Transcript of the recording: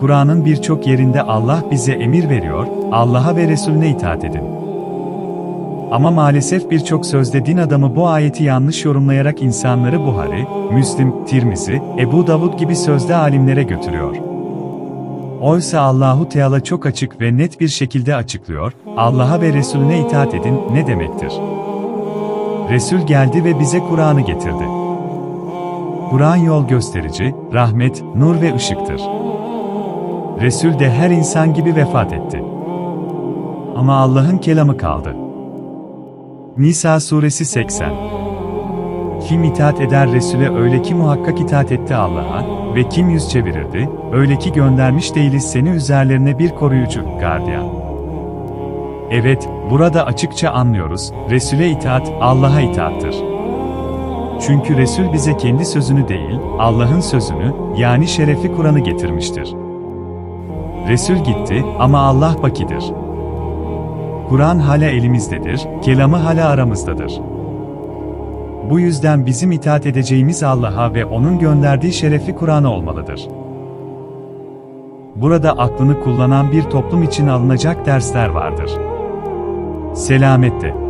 Kur'an'ın birçok yerinde Allah bize emir veriyor, Allah'a ve Resulüne itaat edin. Ama maalesef birçok sözde din adamı bu ayeti yanlış yorumlayarak insanları Buhari, Müslim, Tirmizi, Ebu Davud gibi sözde alimlere götürüyor. Oysa Allahu Teala çok açık ve net bir şekilde açıklıyor, Allah'a ve Resulüne itaat edin ne demektir? Resul geldi ve bize Kur'an'ı getirdi. Kur'an yol gösterici, rahmet, nur ve ışıktır. Resul de her insan gibi vefat etti. Ama Allah'ın kelamı kaldı. Nisa suresi 80 Kim itaat eder Resul'e öyle ki muhakkak itaat etti Allah'a ve kim yüz çevirirdi, öyle ki göndermiş değiliz seni üzerlerine bir koruyucu, gardiyan. Evet, burada açıkça anlıyoruz, Resul'e itaat, Allah'a itaattır. Çünkü Resul bize kendi sözünü değil, Allah'ın sözünü, yani şerefi Kur'an'ı getirmiştir. Resul gitti ama Allah bakidir. Kur'an hala elimizdedir, kelamı hala aramızdadır. Bu yüzden bizim itaat edeceğimiz Allah'a ve O'nun gönderdiği şerefi Kur'an'a olmalıdır. Burada aklını kullanan bir toplum için alınacak dersler vardır. Selamette.